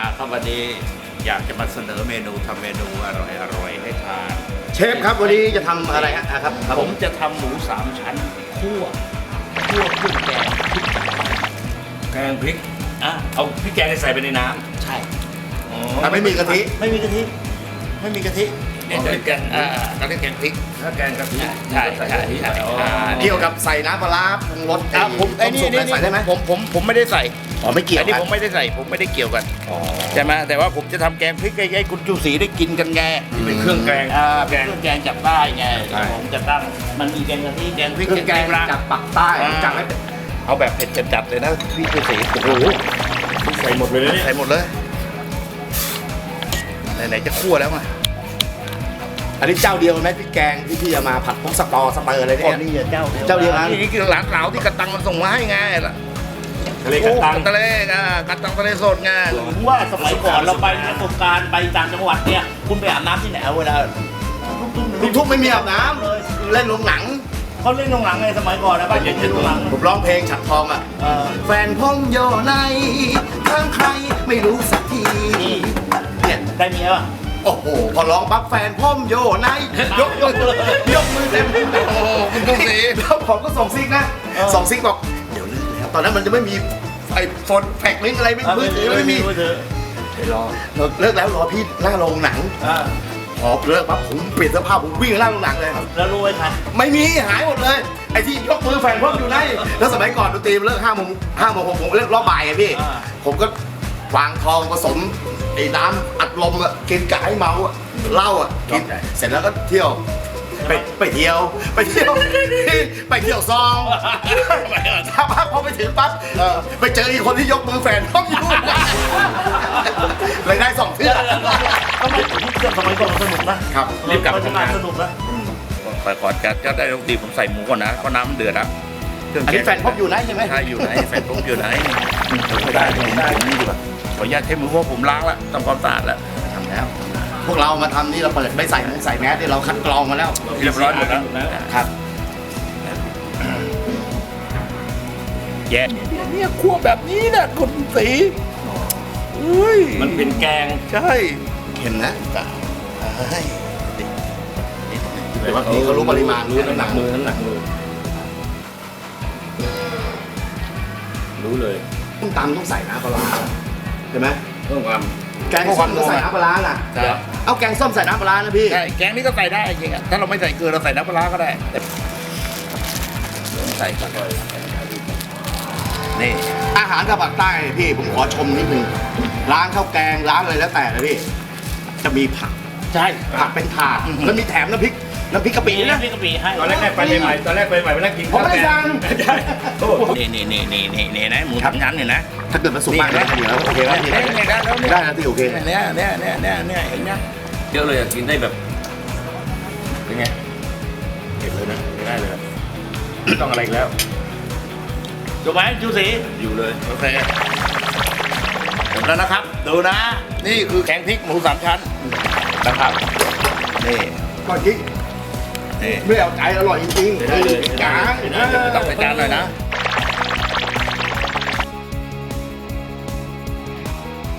อ่าครับวันนี้อยากจะมาเสนอเมนูทำเมนูอร่อยอร่อยๆให้ทานเชฟครับวันนี้จะทำอะไรฮะอะครับครับผผมมจะทำหมูสามชั้นคั่วคั่วเครื่องแกงพริกแกงพริกอะเอาพริกแกงใส่ไปในน้ใช่ำอ๋อถ้าไม่มีกะทิไม่มีกะทิไม่มีกะทิเนี่ยจะแกงอ่าเราเรียกแกงพริกถ้าแกงกะทิใช่ใช่ใส่กะทิใช่ไปอ๋ออ่าเกี่ยวกับใส่น้ำปลาร้าปรุงรสอะผมไอ้ไอ้นี่นี่นี่ใส่ได้ไหมผมผมผมไม่ได้ใส่อ๋อไม่เกี่ยวอันนี้กันผมไม่ได้ใส่ผมไม่ได้เกี่ยวกันอ๋อใช่ไหมแต่ว่าผมจะทำแกงพริกให้ให้คุณจูศรีได้กินกันไงเป็นเครื่องแกงอ่าแกเป็นงเครื่องแกงจากใต้ไงใช่ ผมจะตั้งมันมีแกงกะทิแกงพริกเครื่องแกงปลา จากปักใต้อ่า จากไม่เอาแบบเผ็ดจัดๆเลยนะพี่จูศรีโอ้โหใส่หมดเลยนะเนี่ยใส่หมดเลยไหนๆจะคั่วแล้วมาอันนี้เจ้าเดียวไหมพี่แกงที่พี่จะมาผัดพวกสตอสเปอร์อะไรคนเนี่ยนี้เจ้าเดียวเจ้าเดียวนะ นี่คือหลานสาวที่กระตังมันส่งมาให้ไงล่ะ ทะเลกระตัง โอ้ทะเลอะกระตังทะเลสดไงผมว่าสมัยก่อนเราไปประสบการณ์ไปต่างจังหวัดเนี่ย คุณไปอาบน้ำที่ไหนเอาเวลาลูกทุ่งลูกทุ่งไม่มีอาบน้ำเลยเล่นลงหนัง เขาเล่นลงหลังไงสมัยก่อนนะบ้านผมเล่นลงหลังผมร้องเพลงฉัดทองอะ เออ แฟนพ่องโยในข้างใครไม่รู้สักทีเนี่ยได้เมียป่ะ โอ้โห พอร้องปั๊บแฟนพ่อมโยในยกยกยกมือเต็มโอ้โหคุณดูสิแล้วผมก็ส่งซิกนะส่งซิกบอก ตอนนั้นมันจะไม่มีไอ้โฟนแฟกลิงก์อะไรไม่มือถือไม่มีมือถือไปรอเลิกเลิกแล้วรอพี่หน้าโรงหนังอ่าพอเลิกปั๊บผมเปลี่ยนเสื้อผ้าผมวิ่งหน้าโรงหนังเลยแล้วรู้ไหมใครไม่มีหายหมดเลยไอ้ที่ยกมือแฟนพ่อมอยู่ในแล้วสมัยก่อนดนตรีมันเลิกห้าโมงห้าโมงหกโมงเลิกรอบบ่ายไงพี่อ่าผมก็วางทองผสมไอ้น้ำอัดลมอะกินกะให้เมาอะเหล้าอะกินเสร็จแล้วก็เที่ยว ไปไปเที่ยว ไปเที่ยวไปเที่ยวซอง ถ้าพักพอไปถึงปั๊บเออไปเจออีกคนที่ยกมือแฟนพ่อมอยู่เลยได้สองเทื่อก็ไม่ถึงที่สมัยก่อนมันสนุกนะครับรีบกลับมันทำงานสนุกนะไปก่อนจะจะได้ดนตรีผมใส่หมูก่อนนะเพราะน้ำมันเดือดแล้วเครื่องอันนี้แฟนพ่อมอยู่ไหนใช่ไหมใช่อยู่ไหนแฟนผมอยู่ไหนไม่ได้ผมผมนี่ดีกว่าขออนุญาตใช้มือเพราะผมล้างแล้วทำความสะอาดแล้วทำแล้ว พวกเรามาทำนี่เราเปิดไม่ใส่ใส่แมสเนี่ยเราคัดกรองมาแล้วเรียบร้อยหมดแล้วครับ แย่เนี่ยเนี่ยคั่วแบบนี้นะคุณสีเฮ้ยมันเป็นแกงใช่เห็นนะเฮ้ยแต่ว่าพี่เขารู้ปริมาณรู้น้ำน้ำหหนันักกมือน้ำหนักมือรู้เลยต้มตำต้องใส่น้ำปลาร้าใช่ไหมเพิ่มความ แกงส้มต้องใส่น้ำปลาร้าน่ะใช่เอาแกงส้มใส่น้ำปลาร้านะพี่ ใช่แกงนี่ก็ใส่ได้จริงๆอะถ้าเราไม่ใส่เกลือเราใส่น้ำปลาร้าก็ได้แต่ใส่ก่อนนี่อาหารกับปากใต้พี่ผมขอชมนิดนึงร้านข้าวแกงร้านอะไรแล้วแต่นะพี่ จะมีผัก ใช่ผักเป็นถาดแล้วมีแถมน้ำพริก น้ำพริกกะปิปีด้วยนะนะ พี่กะปิให้ตอนแรกๆไปใหม่ๆตอนแรกไปใหม่ๆไปนั่งกินผมไม่ได้ข้าวสั่งแกใช่โอ้โหนี่นี่นี่นี่นี่นี่นะหมูสามชั้นเนี่ยนะถ้าเกิดมันสุกมากเลยเดี๋ยวโอเคไหมพี่เนี่ยเนี่ยได้แล้วเนี่ยได้นะพี่โอเค เนี่ยเนี่ยเนี่ยเนี่ยเนี่ยเห็นไหมเยอะเลยอะกินได้แบบเป็นไงเก็บเลยนะไม่ได้เลยอะไม่ต้องอะไรอีกแล้ว จบไหมจูสีอยู่เลยโอเคจบแล้วนะครับ ดูนะ นี่คือแกงพริกหมูสามชั้นนะครับนี่ ก่อนจริง นี่ไม่เอาใจอร่อยจริงๆได้เลยกลางได้เลยตักใส่จานหน่อยนะเ